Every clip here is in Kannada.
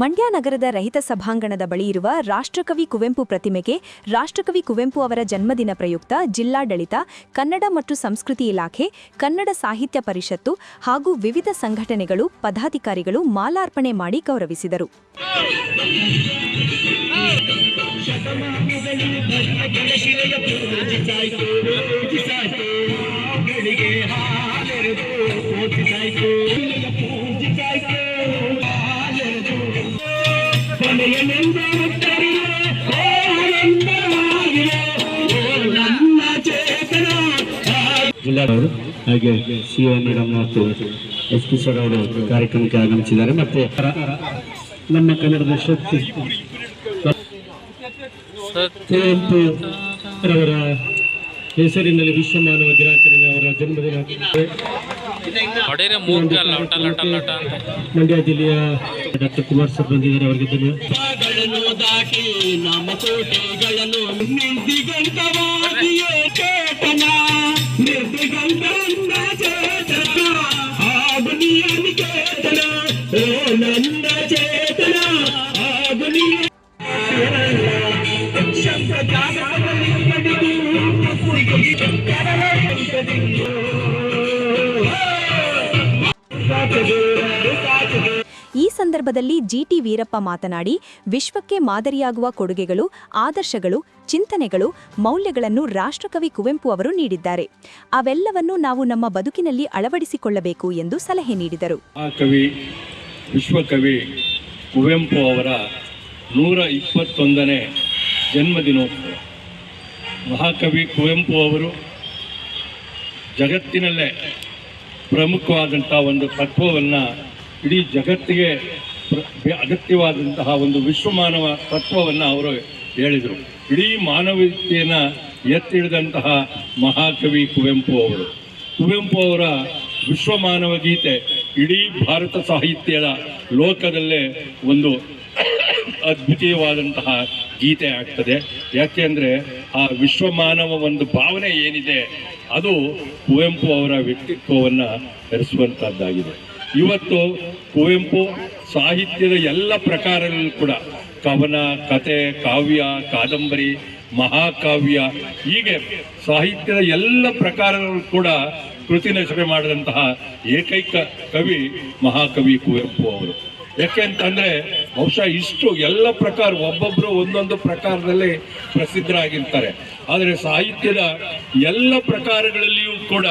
ಮಂಡ್ಯ ನಗರದ ರಹಿತ ಸಭಾಂಗಣದ ಬಳಿ ಇರುವ ರಾಷ್ಟ್ರಕವಿ ಕುವೆಂಪು ಪ್ರತಿಮೆಗೆ ರಾಷ್ಟ್ರಕವಿ ಕುವೆಂಪು ಅವರ ಜನ್ಮದಿನ ಪ್ರಯುಕ್ತ ಜಿಲ್ಲಾಡಳಿತ, ಕನ್ನಡ ಮತ್ತು ಸಂಸ್ಕೃತಿ ಇಲಾಖೆ, ಕನ್ನಡ ಸಾಹಿತ್ಯ ಪರಿಷತ್ತು ಹಾಗೂ ವಿವಿಧ ಸಂಘಟನೆಗಳು, ಪದಾಧಿಕಾರಿಗಳು ಮಾಲಾರ್ಪಣೆ ಮಾಡಿ ಗೌರವಿಸಿದರು. ಜಿಲ್ಲಾಡವರು ಹಾಗೆ ಸಿ ಎ ಮೇಡಮ್ ಮತ್ತು ಎಸ್ ಪಿ ಸರ್ ಅವರು ಕಾರ್ಯಕ್ರಮಕ್ಕೆ ಆಗಮಿಸಿದ್ದಾರೆ. ಮತ್ತೆ ನಮ್ಮ ಕನ್ನಡದ ಶಕ್ತಿ ಕುವೆಂಪು ಅವರ ಹೆಸರಿನಲ್ಲಿ ವಿಶ್ವ ಮಾನವ ದಿನಾಚರಣೆ ಅವರ ಜನ್ಮದಿನ. ಮಂಡ್ಯ ಜಿಲ್ಲೆಯ ಡಾಕ್ಟರ್ ಕುಮಾರ್ ಸರ್ ಬಂದಿದ್ದಾರೆ. ಅವರಿಗೆ ಧನ್ಯವಾದ ಸಂದರ್ಭದಲ್ಲಿ ಜಿಟಿ ವೀರಪ್ಪ ಮಾತನಾಡಿ, ವಿಶ್ವಕ್ಕೆ ಮಾದರಿಯಾಗುವ ಕೊಡುಗೆಗಳು, ಆದರ್ಶಗಳು, ಚಿಂತನೆಗಳು, ಮೌಲ್ಯಗಳನ್ನು ರಾಷ್ಟ್ರಕವಿ ಕುವೆಂಪು ಅವರು ನೀಡಿದ್ದಾರೆ. ಅವೆಲ್ಲವನ್ನು ನಾವು ನಮ್ಮ ಬದುಕಿನಲ್ಲಿ ಅಳವಡಿಸಿಕೊಳ್ಳಬೇಕು ಎಂದು ಸಲಹೆ ನೀಡಿದರು. ಕವಿ ವಿಶ್ವಕವಿ ಕುವೆಂಪು ಅವರ ನೂರ ಇಪ್ಪತ್ತೊಂದನೇ ಜನ್ಮದಿನೋತ್ಸವ. ಮಹಾಕವಿ ಕುವೆಂಪು ಅವರು ಜಗತ್ತಿನಲ್ಲೇ ಪ್ರಮುಖವಾದಂಥ ಒಂದು ತತ್ವವನ್ನು ಇಡೀ ಜಗತ್ತಿಗೆ ಅಗತ್ಯವಾದಂತಹ ಒಂದು ವಿಶ್ವಮಾನವ ತತ್ವವನ್ನು ಅವರು ಹೇಳಿದರು. ಇಡೀ ಮಾನವೀಯತೆಯನ್ನು ಎತ್ತಿಡಿದಂತಹ ಮಹಾಕವಿ ಕುವೆಂಪು ಅವರು. ಕುವೆಂಪು ಅವರ ವಿಶ್ವಮಾನವ ಗೀತೆ ಇಡೀ ಭಾರತ ಸಾಹಿತ್ಯದ ಲೋಕದಲ್ಲೇ ಒಂದು ಅದ್ವಿತೀಯವಾದಂತಹ ಗೀತೆ ಆಗ್ತದೆ. ಯಾಕೆಂದರೆ ಆ ವಿಶ್ವಮಾನವ ಒಂದು ಭಾವನೆ ಏನಿದೆ ಅದು ಕುವೆಂಪು ಅವರ ವ್ಯಕ್ತಿತ್ವವನ್ನು ಧರಿಸುವಂಥದ್ದಾಗಿದೆ ಇವತ್ತು ಕುವೆಂಪು ಸಾಹಿತ್ಯದ ಎಲ್ಲ ಪ್ರಕಾರಗಳಲ್ಲೂ ಕೂಡ. ಕವನ, ಕತೆ, ಕಾವ್ಯ, ಕಾದಂಬರಿ, ಮಹಾಕಾವ್ಯ, ಹೀಗೆ ಸಾಹಿತ್ಯದ ಎಲ್ಲ ಪ್ರಕಾರಗಳು ಕೂಡ ಕೃತಿ ರಚನೆ ಮಾಡಿದಂತಹ ಏಕೈಕ ಕವಿ ಮಹಾಕವಿ ಕುವೆಂಪು ಅವರು. ಯಾಕೆ ಅಂತಂದ್ರೆ ಬಹುಶಃ ಇಷ್ಟು ಎಲ್ಲ ಪ್ರಕಾರ ಒಬ್ಬೊಬ್ಬರು ಒಂದೊಂದು ಪ್ರಕಾರದಲ್ಲಿ ಪ್ರಸಿದ್ಧರಾಗಿರ್ತಾರೆ. ಆದರೆ ಸಾಹಿತ್ಯದ ಎಲ್ಲ ಪ್ರಕಾರಗಳಲ್ಲಿಯೂ ಕೂಡ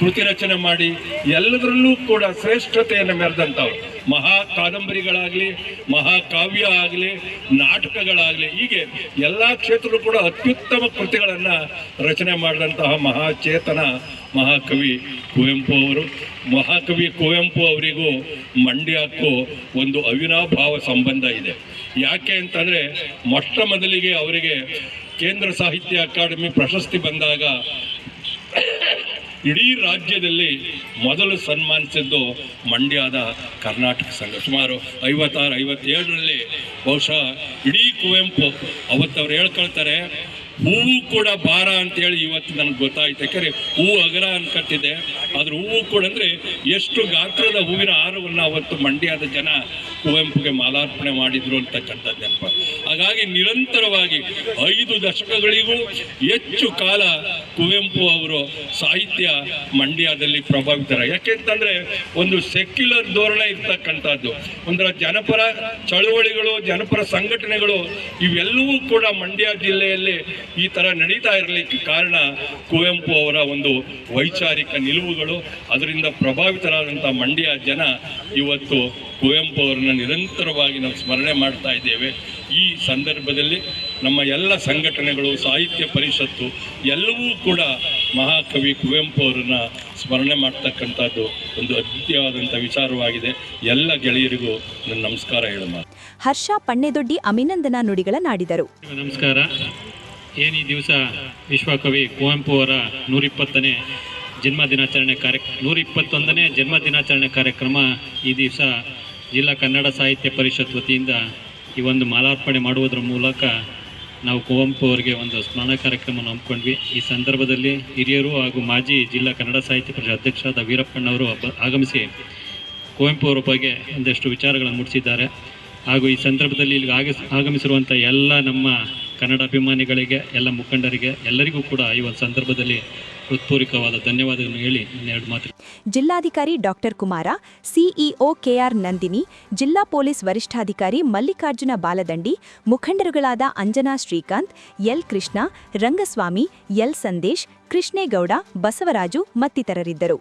ಕೃತಿ ರಚನೆ ಮಾಡಿ ಎಲ್ಲದರಲ್ಲೂ ಕೂಡ ಶ್ರೇಷ್ಠತೆಯನ್ನು ಮೆರೆದಂಥವ್ರು. ಮಹಾ ಕಾದಂಬರಿಗಳಾಗಲಿ ಮಹಾಕಾವ್ಯ ಆಗಲಿ, ನಾಟಕಗಳಾಗಲಿ, ಹೀಗೆ ಎಲ್ಲ ಕ್ಷೇತ್ರದಲ್ಲೂ ಕೂಡ ಅತ್ಯುತ್ತಮ ಕೃತಿಗಳನ್ನು ರಚನೆ ಮಾಡಿದಂತಹ ಮಹಾಚೇತನ ಮಹಾಕವಿ ಕುವೆಂಪು ಅವರು. ಮಹಾಕವಿ ಕುವೆಂಪು ಅವರಿಗೂ ಮಂಡ್ಯಕ್ಕೂ ಒಂದು ಅವಿನಾಭಾವ ಸಂಬಂಧ ಇದೆ. ಯಾಕೆ ಅಂತಂದರೆ ಮೊಟ್ಟ ಮೊದಲಿಗೆ ಅವರಿಗೆ ಕೇಂದ್ರ ಸಾಹಿತ್ಯ ಅಕಾಡೆಮಿ ಪ್ರಶಸ್ತಿ ಬಂದಾಗ ಇಡೀ ರಾಜ್ಯದಲ್ಲಿ ಮೊದಲು ಸನ್ಮಾನಿಸಿದ್ದು ಮಂಡ್ಯದ ಕರ್ನಾಟಕ ಸಂಘ. ಸುಮಾರು ಐವತ್ತಾರು, ಐವತ್ತೇಳರಲ್ಲಿ ಬಹುಶಃ ಇಡೀ ಕುವೆಂಪು ಅವತ್ತವ್ರು ಹೇಳ್ಕೊಳ್ತಾರೆ ಹೂವು ಕೂಡ ಭಾರ ಅಂತೇಳಿ ಇವತ್ತು ನನಗೆ ಗೊತ್ತಾಯ್ತು. ಯಾಕಂದರೆ ಹೂವು ಅಗರ ಅನ್ಕಟ್ಟಿದೆ. ಅದ್ರ ಹೂವು ಕೂಡ ಅಂದರೆ ಎಷ್ಟು ಗಾತ್ರದ ಹೂವಿನ ಹಾರವನ್ನು ಅವತ್ತು ಮಂಡ್ಯದ ಜನ ಕುವೆಂಪುಗೆ ಮಾಲಾರ್ಪಣೆ ಮಾಡಿದ್ರು ಅಂತಕ್ಕಂಥದ್ದು ನೆನಪ. ಹಾಗಾಗಿ ನಿರಂತರವಾಗಿ ಐದು ದಶಕಗಳಿಗೂ ಹೆಚ್ಚು ಕಾಲ ಕುವೆಂಪು ಅವರು ಸಾಹಿತ್ಯ ಮಂಡ್ಯದಲ್ಲಿ ಪ್ರಭಾವಿತರ. ಯಾಕೆಂತಂದ್ರೆ ಒಂದು ಸೆಕ್ಯುಲರ್ ಧೋರಣೆ ಇರ್ತಕ್ಕಂಥದ್ದು. ಒಂದರ ಜನಪರ ಚಳುವಳಿಗಳು, ಜನಪರ ಸಂಘಟನೆಗಳು ಇವೆಲ್ಲವೂ ಕೂಡ ಮಂಡ್ಯ ಜಿಲ್ಲೆಯಲ್ಲಿ ಈ ಥರ ನಡೀತಾ ಇರಲಿಕ್ಕೆ ಕಾರಣ ಕುವೆಂಪು ಅವರ ಒಂದು ವೈಚಾರಿಕ ನಿಲುವುಗಳು. ಅದರಿಂದ ಪ್ರಭಾವಿತರಾದಂಥ ಮಂಡ್ಯ ಜನ ಇವತ್ತು ಕುವೆಂಪು ಅವರನ್ನು ನಿರಂತರವಾಗಿ ನಾವು ಸ್ಮರಣೆ ಮಾಡ್ತಾ ಇದ್ದೇವೆ. ಈ ಸಂದರ್ಭದಲ್ಲಿ ನಮ್ಮ ಎಲ್ಲ ಸಂಘಟನೆಗಳು ಸಾಹಿತ್ಯ ಪರಿಷತ್ತು ಎಲ್ಲವೂ ಕೂಡ ಮಹಾಕವಿ ಕುವೆಂಪು ಅವರನ್ನ ಸ್ಮರಣೆ ಮಾಡ್ತಕ್ಕಂಥದ್ದು ಒಂದು ಅದ್ವಿತೀಯವಾದಂಥ ವಿಚಾರವಾಗಿದೆ. ಎಲ್ಲ ಗೆಳೆಯರಿಗೂ ನನ್ನ ನಮಸ್ಕಾರ ಹೇಳಮ್ಮ. ಹರ್ಷ ಪಣ್ಣೆದೊಡ್ಡಿ ಅಭಿನಂದನಾ ನುಡಿಗಳನ್ನಾಡಿದರು. ನಮಸ್ಕಾರ. ಏನು ಈ ದಿವಸ ವಿಶ್ವಕವಿ ಕುವೆಂಪು ಅವರ ನೂರಿಪ್ಪತ್ತನೇ ಜನ್ಮ ದಿನಾಚರಣೆ ಕಾರ್ಯ ನೂರಿಪ್ಪತ್ತೊಂದನೇ ಜನ್ಮ ದಿನಾಚರಣೆ ಕಾರ್ಯಕ್ರಮ ಈ ದಿವಸ ಜಿಲ್ಲಾ ಕನ್ನಡ ಸಾಹಿತ್ಯ ಪರಿಷತ್ ವತಿಯಿಂದ ಈ ಒಂದು ಮಾಲಾರ್ಪಣೆ ಮಾಡುವುದರ ಮೂಲಕ ನಾವು ಕುವೆಂಪು ಅವರಿಗೆ ಒಂದು ಸ್ಮರಣ ಕಾರ್ಯಕ್ರಮವನ್ನು ಹಮ್ಮಿಕೊಂಡ್ವಿ. ಈ ಸಂದರ್ಭದಲ್ಲಿ ಹಿರಿಯರು ಹಾಗೂ ಮಾಜಿ ಜಿಲ್ಲಾ ಕನ್ನಡ ಸಾಹಿತ್ಯ ಪರಿಷತ್ ಅಧ್ಯಕ್ಷರಾದ ವೀರಪ್ಪಣ್ಣವರು ಆಗಮಿಸಿ ಕುವೆಂಪು ಅವರ ಬಗ್ಗೆ ಒಂದಷ್ಟು ವಿಚಾರಗಳನ್ನು ಮುಟ್ಟಿಸಿದ್ದಾರೆ. ಹಾಗೂ ಈ ಸಂದರ್ಭದಲ್ಲಿ ಇಲ್ಲಿಗೆ ಆಗಮಿಸಿರುವಂಥ ಎಲ್ಲ ನಮ್ಮ ಕನ್ನಡ ಅಭಿಮಾನಿಗಳಿಗೆ, ಎಲ್ಲ ಮುಖಂಡರಿಗೆ, ಎಲ್ಲರಿಗೂ ಕೂಡ ಈ ಒಂದು ಸಂದರ್ಭದಲ್ಲಿ ಹೃತ್ಪೂರ್ವಕವಾದ ಧನ್ಯವಾದಗಳನ್ನು ಹೇಳಿ ಎರಡು ಮಾತು ಜಿಲ್ಲಾಧಿಕಾರಿ doctor Kumara, CEO KR Nandini, ಜಿಲ್ಲಾ ಪೊಲೀಸ್ ವರಿಷ್ಠಾಧಿಕಾರಿ ಮಲ್ಲಿಕಾರ್ಜುನ ಬಾಲದಂಡಿ, ಮುಖಂಡರುಗಳಾದ ಅಂಜನಾ ಶ್ರೀಕಾಂತ್, ಎಲ್ ಕೃಷ್ಣ, ರಂಗಸ್ವಾಮಿ, ಎಲ್ ಸಂದೇಶ್, ಕೃಷ್ಣೇಗೌಡ, ಬಸವರಾಜು ಮತ್ತಿತರರಿದ್ದರು.